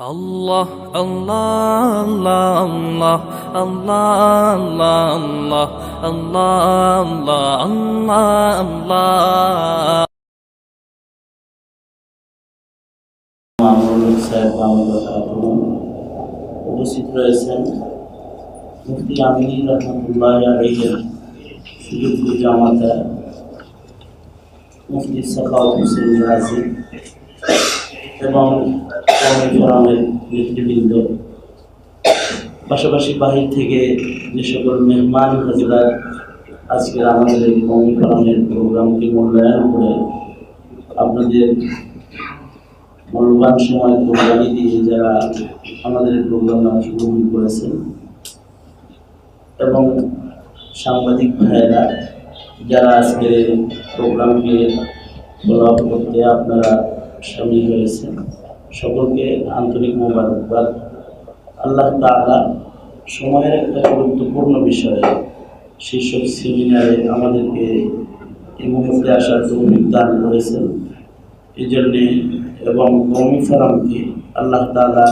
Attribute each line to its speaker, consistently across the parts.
Speaker 1: Allah Allah Allah Allah Allah Allah
Speaker 2: Mamunul সাহেব রহমতুল্লাহ উপস্থিত রয়েছেন মুফতি আমিনী রহমতুল্লাহ আলহের সুযোগ্য জামাতা মুফতি সাফাউল হোসেন এবং নেতৃবৃন্দ। পাশাপাশি বাহির থেকে যে সকল মেহমান হাজরা আজকের আমাদের এই কমি ফোরামের প্রোগ্রামকে মূল্যায়ন করে আপনাদের মূল্যবান সময় কোরবানি দিয়ে যারা আমাদের প্রোগ্রামে অংশগ্রহণ করেছেন এবং সাংবাদিক ভাইয়েরা যারা আজকের প্রোগ্রামকে ফলো করতে আপনারা সামিল হয়েছেন। সকলকে আন্তরিক মোবারকবাদ। আল্লাহ তাআলা সময়ের একটা গুরুত্বপূর্ণ বিষয়ে শীর্ষক সেমিনারে আমাদেরকে এই মুহূর্তে আসার তৌফিক দান করেছেন। এই জন্যে এবং কমি ফোরামকে আল্লাহ তালা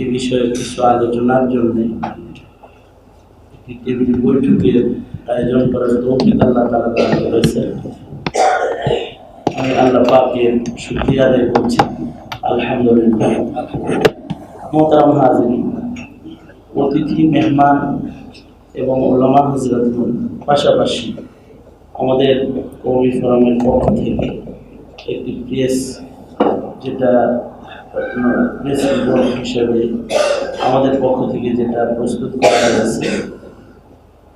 Speaker 2: এই বিষয়ে কিছু আলোচনার জন্যে একটি টেবিল বৈঠকের আয়োজন করার তৌফিক আল্লাহ তালা দান করেছেন। আমি আল্লাহ পাকের শুক্রিয়া আদায় করছি। আলহামদুলিল্লাহ। মোহতারাম হাজির অতিথি, মেহমান এবং ওলামা হজরত পাশাপাশি আমাদের কবি ফোরামের পক্ষ থেকে একটি প্রেস, যেটা প্রেস হিসেবে আমাদের পক্ষ থেকে যেটা প্রস্তুত করা হয়েছে,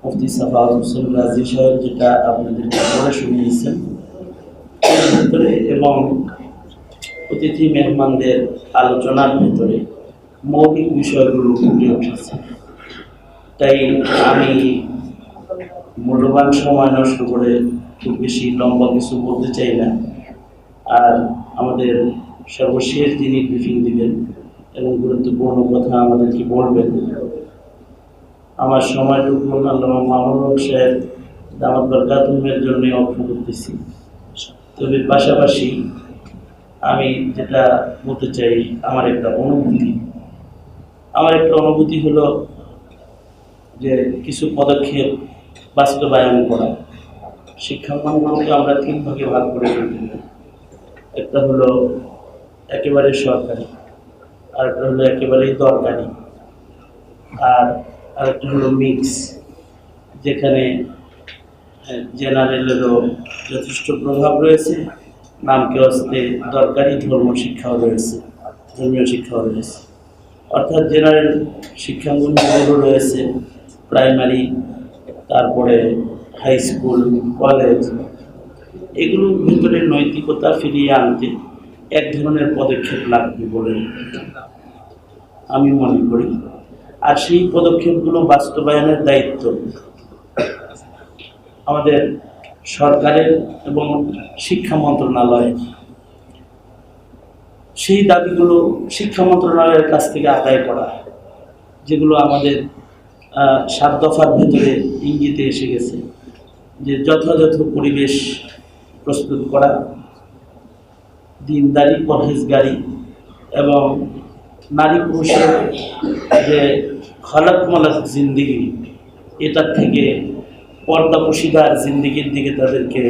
Speaker 2: মুফতি সাফা হোসেন রাজি সাহেব যেটা আপনাদেরকে পড়ে শুনিয়েছেন। এবং অতিথি মেহমানদের আলোচনার ভিতরে মৌলিক বিষয়গুলো ফুটে উঠেছে। তাই আমি মূল্যবান সময় নষ্ট করে খুব বেশি লম্বা কিছু বলতে চাই না। আর আমাদের সর্বশেষ যিনি ব্রিফিং দিবেন এবং গুরুত্বপূর্ণ কথা আমাদেরকে বলবেন, আমার সময়টুকু আল্লাহ মামুনুল সাহেব দামাত বরকাতুমের জন্য অর্থ করতেছি। তবে পাশাপাশি আমি যেটা বলতে চাই, আমার একটা অনুভূতি। আমার একটা অনুভূতি হলো যে কিছু পদক্ষেপ বাস্তবায়ন করা। শিক্ষা শিক্ষাঙ্গনগুলোকে আমরা তিন ভাগে ভাগ করে ফেলতে একটা হলো একেবারে সরকারি আর একটা হলো একেবারেই দরকারি, আর আরেকটা হলো মিক্স যেখানে জেনারেলেরও যথেষ্ট প্রভাব রয়েছে। নামকে হস্তে দরকারি ধর্ম শিক্ষাও রয়েছে, ধর্মীয় শিক্ষাও রয়েছে। অর্থাৎ জেনারেল শিক্ষাঙ্গনগুলো রয়েছে প্রাইমারি তারপরে হাই স্কুল কলেজ এগুলোর ভিতরে নৈতিকতা ফিরিয়ে আনতে এক ধরনের পদক্ষেপ লাগবে বলে আমি মনে করি। আর সেই পদক্ষেপগুলো বাস্তবায়নের দায়িত্ব আমাদের সরকারের এবং শিক্ষা মন্ত্রণালয়ের সেই দাবিগুলো শিক্ষা মন্ত্রণালয়ের কাছ থেকে আদায় করা, যেগুলো আমাদের সাত দফার ভেতরে ইঙ্গিতে এসে গেছে, যে যথাযথ পরিবেশ প্রস্তুত করা, দিনদারি, পরহেজগারি এবং নারী পুরুষের যে খলাক মালাক জিন্দিগি, এটার থেকে পর্দাপশিদার জিন্দিগির দিকে তাদেরকে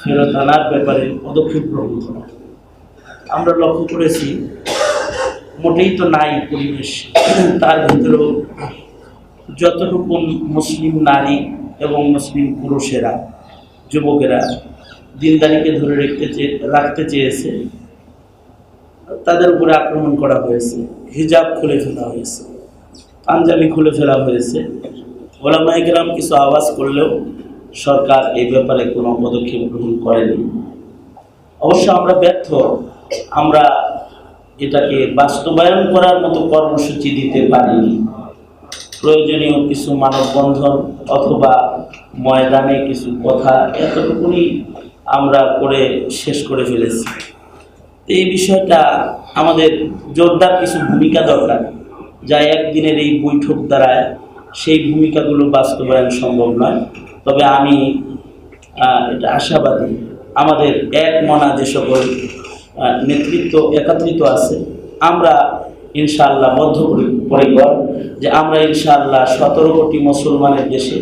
Speaker 2: ফেরত আনার ব্যাপারে পদক্ষেপ গ্রহণ করা। আমরা লক্ষ্য করেছি, মোটেই তো নাই পরিবেশ। তার ভিতরেও যতটুকু মুসলিম নারী এবং মুসলিম পুরুষেরা, যুবকেরা দিনদারিকে ধরে রাখতে চেয়ে রাখতে চেয়েছে, তাদের উপরে আক্রমণ করা হয়েছে, হিজাব খুলে ফেলা হয়েছে, পাঞ্জাবি খুলে ফেলা হয়েছে ওলামাইকেরাম কিছু আওয়াজ করলেও সরকার এই ব্যাপারে কোনো পদক্ষেপ গ্রহণ করেনি। অবশ্য আমরা ব্যর্থ। আমরা এটাকে বাস্তবায়ন করার মতো কর্মসূচি দিতে পারিনি। প্রয়োজনীয় কিছু মানববন্ধন অথবা ময়দানে কিছু কথা এতটুকুনি আমরা করে শেষ করে ফেলেছি। এই বিষয়টা আমাদের জোরদার কিছু ভূমিকা দরকার। যা একদিনের এই বৈঠক দ্বারায় সেই ভূমিকাগুলো বাস্তবায়ন সম্ভব নয়। তবে আমি এটা আশাবাদী। আমাদের এক মনা যে সকল নেতৃত্ব একত্রিত আছে, আমরা ইনশাআল্লাহ বদ্ধপরিকর যে আমরা ইনশাআল্লাহ সতেরো কোটি মুসলমানের দেশে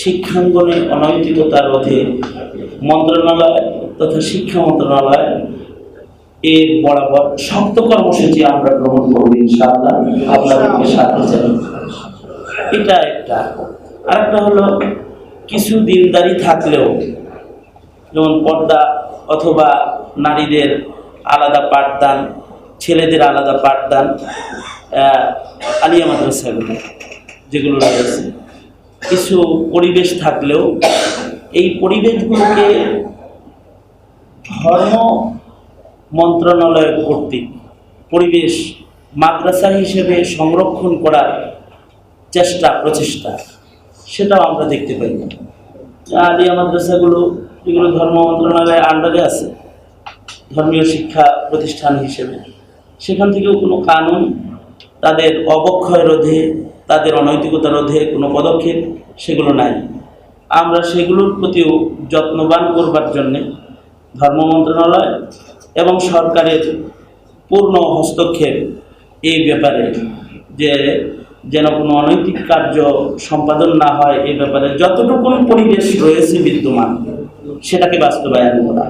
Speaker 2: শিক্ষাঙ্গনে অনৈতিকতা রোধে মন্ত্রণালয় তথা শিক্ষা মন্ত্রণালয় এর বরাবর শক্ত কর্মসূচি আমরা গ্রহণ করব ইনশাআল্লাহ। আপনাদেরকে সাথে জানাই এটা একটা। আরেকটা হলো কিছু দিনদারি থাকলেও, যেমন পর্দা অথবা নারীদের আলাদা পাঠদান, ছেলেদের আলাদা পাঠদান আলিয়া মাদ্রাসাগুলো যেগুলো রয়েছে। কিছু পরিবেশ থাকলেও এই পরিবেশগুলোকে ধর্ম মন্ত্রণালয় কর্তৃক পরিবেশ মাদ্রাসা হিসেবে সংরক্ষণ করার চেষ্টা, প্রচেষ্টা, সেটাও আমরা দেখতে পাই। না আলিয়া মাদ্রাসাগুলো, যেগুলো ধর্ম মন্ত্রণালয়ের আন্ডারে আছে, ধর্মীয় শিক্ষা প্রতিষ্ঠান হিসেবে, সেখান থেকেও কোনো কানুন, তাদের অবক্ষয় রোধে, তাদের অনৈতিকতা রোধে কোনো পদক্ষেপ সেগুলো নাই। আমরা সেগুলোর প্রতিও যত্নবান করবার জন্যে ধর্ম মন্ত্রণালয় এবং সরকারের পূর্ণ হস্তক্ষেপ এই ব্যাপারে, যে যেন কোনো অনৈতিক কার্য সম্পাদন না হয় এই ব্যাপারে যতটুকু পরিবেশ রয়েছে বিদ্যমান, সেটাকে বাস্তবায়ন করা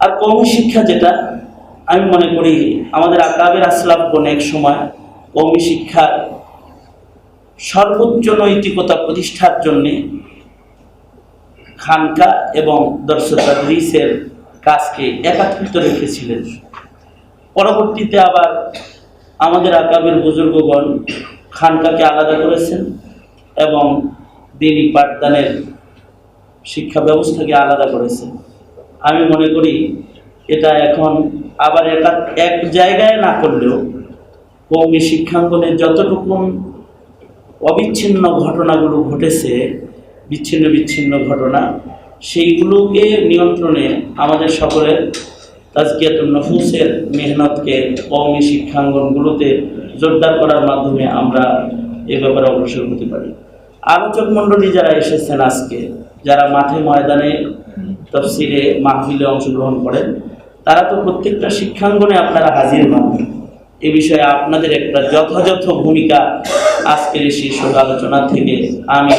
Speaker 2: আর কৌমি শিক্ষা যেটা, আমি মনে করি আমাদের আকাবের আসলাফগণ এক সময় কৌমি শিক্ষার সর্বোচ্চ নৈতিকতা প্রতিষ্ঠার জন্যে খানকা এবং দর্শতাদ্রিসের কাজকে একাত্রিত রেখেছিলেন। পরবর্তীতে আবার আমাদের আকাবের বুজুর্গগণ খানকাকে আলাদা করেছেন এবং দিনী পাঠদানের শিক্ষা ব্যবস্থাকে আলাদা করেছেন। আমি মনে করি এটা এখন আবার একা এক জায়গায় না করলেও কৌমি শিক্ষাঙ্গনে যতটুকু অবিচ্ছিন্ন ঘটনাগুলো ঘটেছে, বিচ্ছিন্ন বিচ্ছিন্ন ঘটনা, সেইগুলোকে নিয়ন্ত্রণে আমাদের সকলের তাজকিয়াতুল নফুসের মেহনতকে কৌমি শিক্ষাঙ্গনগুলোতে জোরদার করার মাধ্যমে আমরা এ ব্যাপারে অগ্রসর হতে পারি। আলোচক মণ্ডলী যারা এসেছেন আজকে, যারা মাঠে ময়দানে তফসিলে মাহফিলে অংশগ্রহণ করেন, তারা তো প্রত্যেকটা শিক্ষাঙ্গনে আপনারা হাজির হন। এ বিষয়ে আপনাদের একটা যথাযথ ভূমিকা আজকের এই শীর্ষক আলোচনা থেকে আমি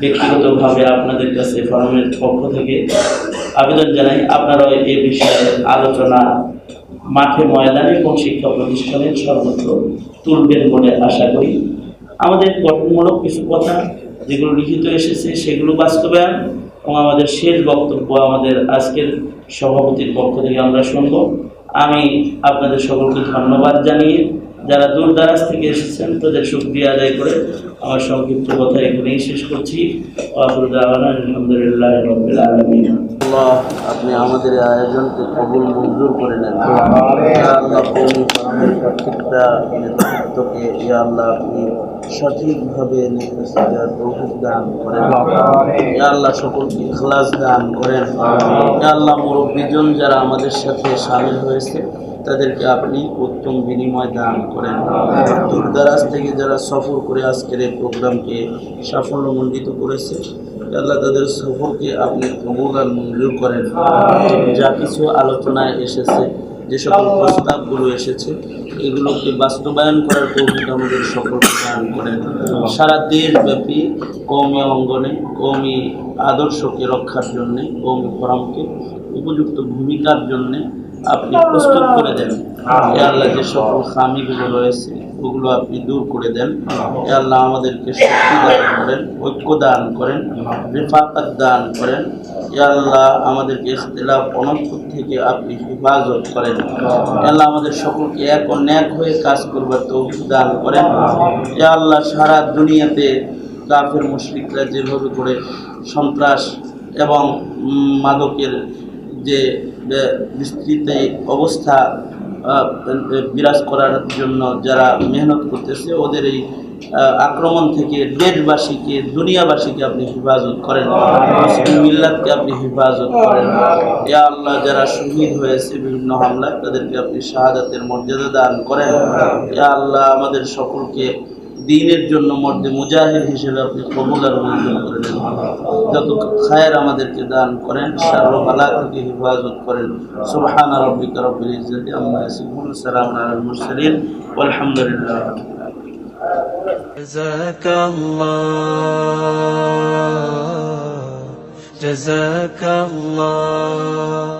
Speaker 2: ব্যক্তিগতভাবে আপনাদের কাছে ফরমের পক্ষ থেকে আবেদন জানাই। আপনারা এ বিষয়ে আলোচনা মাঠে ময়দানে এবং শিক্ষা প্রতিষ্ঠানে সর্বত্র তুলবেন বলে আশা করি। আমাদের গঠনমূলক কিছু কথা যেগুলো লিখিত এসেছে সেগুলো বাস্তবায়ন এবং আমাদের শেষ বক্তব্য আমাদের আজকের সভাপতির পক্ষ থেকে আমরা শুনব। আমি আপনাদের সকলকে ধন্যবাদ জানিয়ে যারা দূর দারাজ থেকে এসেছেন তাদের শুক্রিয়া আদায় করে আমার সংক্ষিপ্ত কথা এখানেই শেষ করছি। আলহামদুলিল্লাহ
Speaker 3: আল্লাহ আপনি আমাদের আয়োজনকে কবুল মঞ্জুর করে নেন। আল্লাহ প্রত্যেকটা নেতৃত্বকে ইয়া আল্লাহ আপনি সঠিকভাবে তৌফিক দান করেন। ইয়া আল্লাহ সকলকে ইখলাস দান করেন। ইয়া আল্লাহ মুরব্বীজন যারা আমাদের সাথে সামিল হয়েছে তাদেরকে আপনি উত্তম বিনিময় দান করেন। দূরদারাজ থেকে যারা সফর করে আজকের এই প্রোগ্রামকে সাফল্যমণ্ডিত করেছে, আল্লাহ তাদের সফরকে আপনি কবুল আর মঞ্জুর করেন। যা কিছু আলোচনায় এসেছে, যে সকল প্রস্তাবগুলো এসেছে, এগুলোকে বাস্তবায়ন করার তৌফিক আমাদের সকলকে দান করেন। সারা দেশব্যাপী কৌমি অঙ্গনে কৌমি আদর্শকে রক্ষার জন্যে কৌমি ফোরামকে উপযুক্ত ভূমিকার জন্যে আপনি প্রস্তুত করে দেন। এ আল্লাহ যে সকল খামিগুলো রয়েছে ওগুলো আপনি দূর করে দেন। এ আল্লাহ আমাদেরকে শক্তি দান করেন ঐক্য দান করেন রেফাকাত দান করেন। এ আল্লাহ আমাদেরকে ইখতিলাফ অনন্তর থেকে আপনি হেফাজত করেন। আল্লাহ। আমাদের সকলকে এক ও ন্যাক হয়ে কাজ করবার তৌফিক দান করেন। এ আল্লাহ সারা দুনিয়াতে কাফের মুশরিকরা যেভাবে করে সন্ত্রাস এবং মাদকের যে বিস্তৃত অবস্থা বিরাজ করার জন্য যারা মেহনত করতেছে, ওদের এই আক্রমণ থেকে দেশবাসীকে, দুনিয়াবাসীকে আপনি হেফাজত করেন, মুসলিম মিল্লাতকে আপনি হেফাজত করেন। ইয়া আল্লাহ যারা শহীদ হয়েছে বিভিন্ন হামলায়, তাদেরকে আপনি শাহাদাতের মর্যাদা দান করেন। ইয়া আল্লাহ আমাদের সকলকে
Speaker 2: দিনের জন্য মর্দে মুজাহিদ হিসেবে আপনি কবুল আর মঞ্জুর করে নেন যত খায়ের আমাদেরকে দান করেন সর্ববালা থেকে হেফাজত করেন সুবহান রব্বিকা রব্বিল ইজ্জাতি আম্মা ইয়াসিফুন সালামুন আলাল মুরসালিন ওয়ালহামদুলিল্লাহ রাব্বিল আলামিন
Speaker 1: جزاك الله جزاك الله